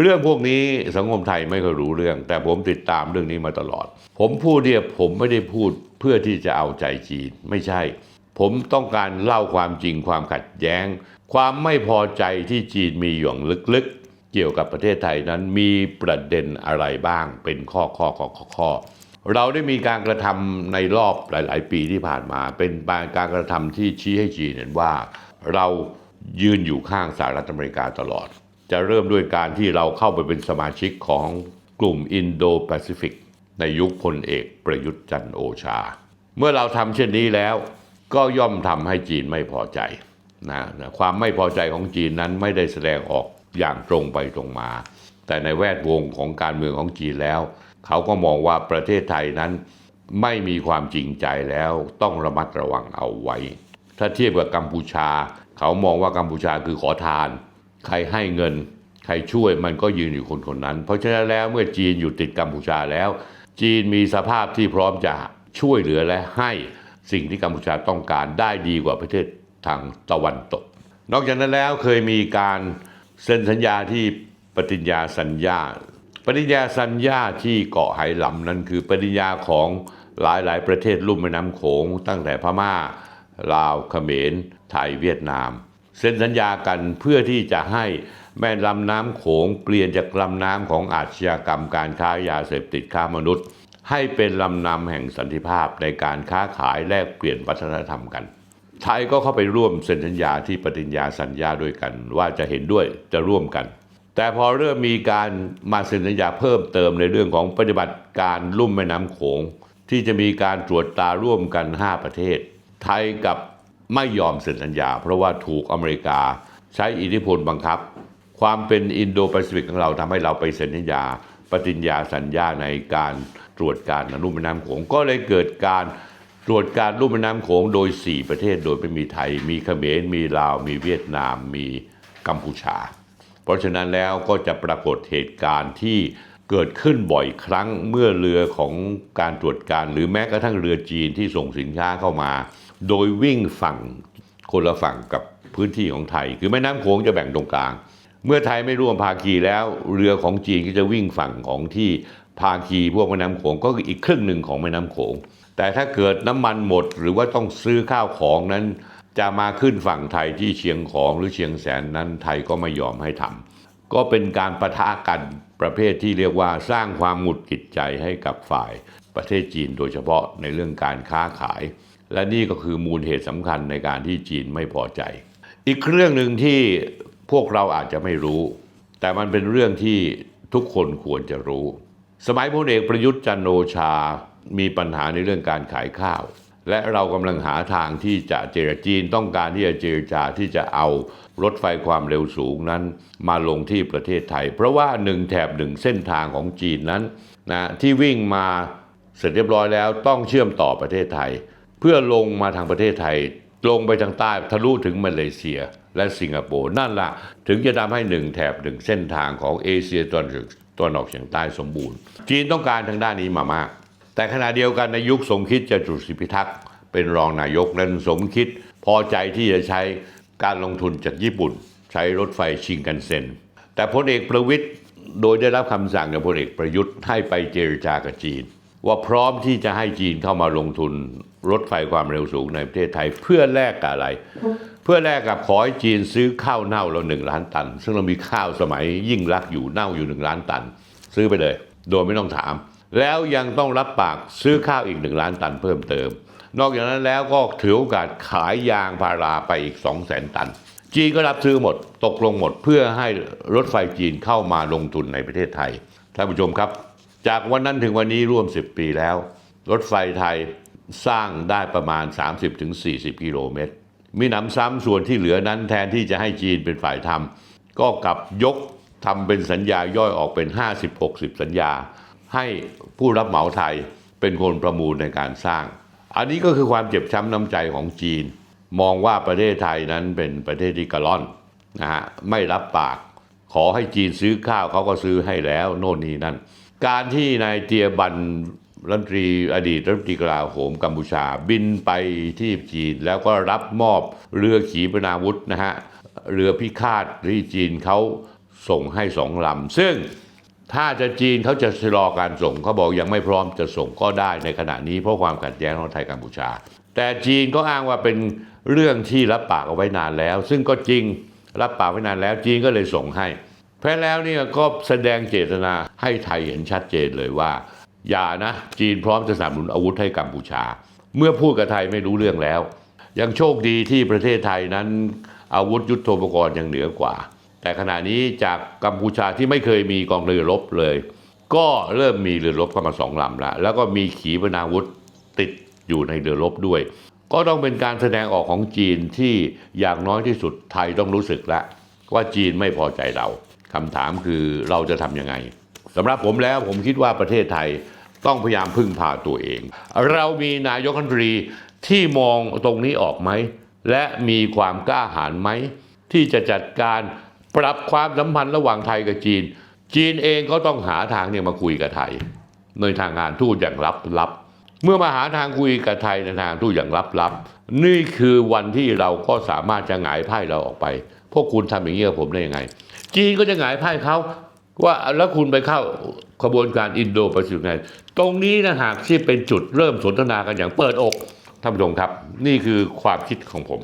เรื่องพวกนี้สังคมไทยไม่เคยรู้เรื่อง แต่ผมติดตามเรื่องนี้มาตลอด ผมพูดเนี่ยผมไม่ได้พูดเพื่อที่จะเอาใจจีนไม่ใช่ ผมต้องการเล่าความจริงความขัดแย้ง ความไม่พอใจที่จีนมีอย่างลึกๆ เกี่ยวกับประเทศไทยนั้นมีประเด็นอะไรบ้างเป็นข้อข้อข้อข้อข้อเราได้มีการกระทำในรอบหลาย ๆ ปีที่ผ่านมา เป็นการกระทำที่ชี้ให้จีนเห็นว่า เรายืนอยู่ข้างสหรัฐอเมริกาตลอด จะเริ่มด้วยการที่เราเข้าไปเป็นสมาชิกของกลุ่มอินโดแปซิฟิกในยุคพลเอกประยุทธ์จันโอชา เมื่อเราทำเช่นนี้แล้ว ก็ย่อมทำให้จีนไม่พอใจนะนะความไม่พอใจของจีนนั้นไม่ได้แสดงออกอย่างตรงไปตรงมา แต่ในแวดวงของการเมืองของจีนแล้ว เขาก็มองว่าประเทศไทยนั้นไม่มีความจริงใจแล้วต้องระมัดระวังเอาไว้ ถ้าเทียบกับกัมพูชา เขามองว่ากัมพูชาคือขอทาน ใครให้เงิน ใครช่วยมันก็ยืนอยู่คนคนนั้น เพราะฉะนั้นแล้วเมื่อจีนอยู่ติดกัมพูชาแล้ว จีนมีสภาพที่พร้อมจะช่วยเหลือและให้สิ่งที่กัมพูชาต้องการได้ดีกว่าประเทศทางตะวันตก นอกจากนั้นแล้วเคยมีการเซ็นสัญญาที่ปฏิญญาสัญญา ปฏิญญาสัญญาที่เกาะไหหลำนั้นคือปฏิญญาของหลายๆประเทศลุ่มแม่น้ำโขงตั้งแต่พม่า ลาวเขมร ไทยเวียดนาม เซ็นสัญญากันเพื่อที่จะให้แม่ลำน้ำโขงเปลี่ยนจากลำน้ำของอาชญากรรมการค้ายาเสพติดค้ามนุษย์ ให้เป็นลำนำแห่งสันติภาพในการค้าขายแลกเปลี่ยนวัฒนธรรมกัน ไทยก็เข้าไปร่วมเซ็นสัญญาที่ปฏิญญาสัญญาด้วยกัน ว่าจะเห็นด้วยจะร่วมกัน แต่พอเริ่มมีการมาเซ็นสัญญาเพิ่มเติมในเรื่องของปฏิบัติการลุ่มแม่น้ำโขงที่จะมีการตรวจตาร่วมกัน 5 ประเทศ ไทยกับ ไม่ยอมเซ็นสัญญา เพราะว่าถูกอเมริกาใช้อิทธิพลบังคับ ความเป็นอินโดแปซิฟิกของเราทำให้เราไปเซ็นสัญญา ปฏิญญาสัญญาในการตรวจการลุ่มแม่น้ำโขงก็เลยเกิดการตรวจการลุ่มแม่น้ำโขงโดย 4 ประเทศโดยไม่มีไทย มีเขมรมีลาว มีเวียดนาม มีกัมพูชา เพราะฉะนั้นแล้วก็จะปรากฏเหตุการณ์ที่เกิดขึ้นบ่อยครั้งเมื่อเรือของการตรวจการ หรือแม้กระทั่งเรือจีนที่ส่งสินค้าเข้ามา โดยวิ่งฝั่งคนละฝั่งกับพื้นที่ของไทย คือแม่น้ำโขงจะแบ่งตรงกลาง เมื่อไทยไม่ร่วมภาคีแล้ว เรือของจีนก็จะวิ่งฝั่งของที่ภาคีพวกแม่น้ำโขงก็คืออีกครึ่งหนึ่งของแม่น้ำโขง แต่ถ้าเกิดน้ำมันหมดหรือว่าต้องซื้อข้าวของนั้น จะมาขึ้นฝั่งไทยที่เชียงของหรือเชียงแสนนั้นไทยก็ไม่ยอมให้ทำก็เป็นการประทะกันประเภทที่เรียกว่าสร้างความหงุดหงิดใจให้กับฝ่ายประเทศจีนโดยเฉพาะในเรื่องการค้าขาย และนี่ก็คือมูลเหตุสำคัญในการที่จีนไม่พอใจ อีกเรื่องหนึ่งที่พวกเราอาจจะไม่รู้ แต่มันเป็นเรื่องที่ทุกคนควรจะรู้ สมัยพลเอกประยุทธ์จันโอชา มีปัญหาในเรื่องการขายข้าว และเรากำลังหาทางที่จะเจรจีนต้องการที่จะเจรจาที่จะเอารถไฟความเร็วสูงนั้น มาลงที่ประเทศไทย เพราะว่าหนึ่งแถบหนึ่งเส้นทางของจีนนั้นนะที่วิ่งมาเสร็จเรียบร้อยแล้วต้องเชื่อมต่อประเทศไทย เพื่อลงมาทางประเทศไทย ลงไปทางใต้ทะลุถึงมาเลเซียและสิงคโปร์นั่นละ่ะถึงจะทำให้หนึ่งแถบหนึ่งเส้นทางของเอเชียตะวันออกตะวันออกเฉียงใต้สมบูรณ์ จีนต้องการทางด้านนี้มามาก แต่ขณะเดียวกันในยุคสมคิดจตุศรีพิทักษ์เป็นรองนายกนั้นสมคิดพอใจที่จะใช้การลงทุนจากญี่ปุ่น ใช้รถไฟชิงกันเซ็น แต่พลเอกประวิทย์โดยได้รับคำสั่งจากพลเอกประยุทธ์ให้ไปเจรจากับจีน ว่าพร้อมที่จะให้จีนเข้ามาลงทุน รถไฟความเร็วสูงในประเทศไทย เพื่อแลกกับอะไร เพื่อแลกกับขอให้จีนซื้อข้าวเน่าเราหนึ่งล้านตัน ซึ่งเรามีข้าวสมัยยิ่งรักษณ์อยู่เน่าอยู่หนึ่งล้านตัน ซื้อไปเลย โดยไม่ต้องถาม แล้วยังต้องรับปากซื้อข้าวอีกหนึ่งล้านตันเพิ่มเติม นอกจากนั้นแล้วก็ถือโอกาสขายยางพาราไปอีก2 0 0 0 0 0ตัน จีนก็รับซื้อหมดตกลงหมด เพื่อให้รถไฟจีนเข้ามาลงทุนในประเทศไทยท่านผู้ชมครับ จากวันนั้นถึงวันนี้ร่วม 10 ปีแล้ว รถไฟไทย สร้างได้ประมาณ 30-40 กิโลเมตร มีหนำซ้ำส่วนที่เหลือนั้นแทนที่จะให้จีนเป็นฝ่ายทำก็กลับยกทำเป็นสัญญาย่อยออกเป็น 50-60 สัญญา ให้ผู้รับเหมาไทยเป็นคนประมูลในการสร้าง อันนี้ก็คือความเจ็บช้ำน้ำใจของจีน มองว่าประเทศไทยนั้นเป็นประเทศที่กระล่อนนะฮะไม่รับปาก ขอให้จีนซื้อข้าวเขาก็ซื้อให้แล้ว โน่นนี่นั่น การที่นายเตียบัน รัฐมนตรีอดีตรัฐมนตรีกลาโหมกัมพูชา บินไปที่จีน แล้วก็รับมอบเรือขีปนาวุธนะฮะเรือพิฆาตที่จีนเขาส่งให้สองลำซึ่งถ้าจะจีนเขาจะชะลอการส่งเขาบอกยังไม่พร้อมจะส่งก็ได้ในขณะนี้เพราะความขัดแย้งระหว่างไทยกัมพูชา แต่จีนก็อ้างว่าเป็นเรื่องที่รับปากเอาไว้นานแล้ว ซึ่งก็จริงรับปากไว้นานแล้ว จีนก็เลยส่งให้เพราะแล้วเนี่ยก็แสดงเจตนาให้ไทยเห็นชัดเจนเลยว่า อย่านะจีนพร้อมจะสนับสนุนอาวุธให้กัมพูชา เมื่อพูดกับไทยไม่รู้เรื่องแล้ว ยังโชคดีที่ประเทศไทยนั้นอาวุธยุทโธปกรณ์ยังเหนือกว่า แต่ขณะนี้จากกัมพูชาที่ไม่เคยมีกองเรือรบเลย ก็เริ่มมีเรือรบเข้ามาสองลำแล้วแล้วก็มีขีปนาวุธติดอยู่ในเรือรบด้วย ก็ต้องเป็นการแสดงออกของจีนที่อย่างน้อยที่สุดไทยต้องรู้สึกแล้วว่าจีนไม่พอใจเราคำถามคือเราจะทำยังไงสำหรับผมแล้วผมคิดว่าประเทศไทย ต้องพยายามพึ่งพาตัวเอง เรามีนายกรัฐมนตรีที่มองตรงนี้ออกไหม และมีความกล้าหาญไหม ที่จะจัดการปรับความสัมพันธ์ระหว่างไทยกับจีน จีนเองก็ต้องหาทางเนี่ยมาคุยกับไทย ในทางการทูตอย่างลับๆเมื่อมาหาทางคุยกับไทยในทางทูตอย่างลับๆนี่คือวันที่เราก็สามารถจะหงายไพ่เราออกไป พวกคุณทำอย่างนี้กับผมได้ยังไง จีนก็จะหงายไพ่เขา ว่าแล้วคุณไปเข้าขบวนการอินโดแปซิฟิกไงตรงนี้นะหากที่เป็นจุดเริ่มสนทนากันอย่างเปิดอกท่านผู้ชมครับ นี่คือความคิดของผม